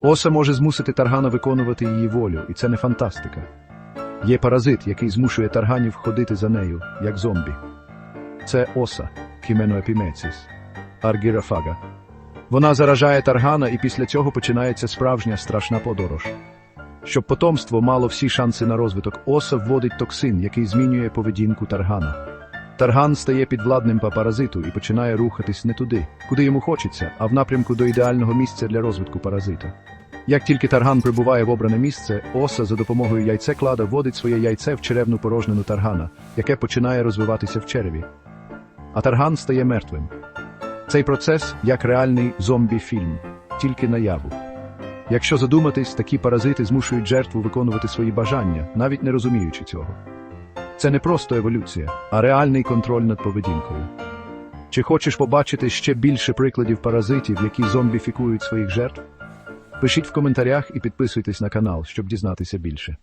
Оса може змусити таргана виконувати її волю, і це не фантастика. Є паразит, який змушує тарганів ходити за нею, як зомбі. Це оса, кіменоепімеціс, аргірафага. Вона заражає таргана, і після цього починається справжня страшна подорож. Щоб потомство мало всі шанси на розвиток, оса вводить токсин, який змінює поведінку таргана. Тарган стає підвладним по паразиту і починає рухатись не туди, куди йому хочеться, а в напрямку до ідеального місця для розвитку паразита. Як тільки тарган прибуває в обране місце, оса за допомогою яйцеклада вводить своє яйце в черевну порожнину таргана, яке починає розвиватися в череві. А тарган стає мертвим. Цей процес як реальний зомбі-фільм, тільки наяву. Якщо задуматись, такі паразити змушують жертву виконувати свої бажання, навіть не розуміючи цього. Це не просто еволюція, а реальний контроль над поведінкою. Чи хочеш побачити ще більше прикладів паразитів, які зомбіфікують своїх жертв? Пишіть в коментарях і підписуйтесь на канал, щоб дізнатися більше.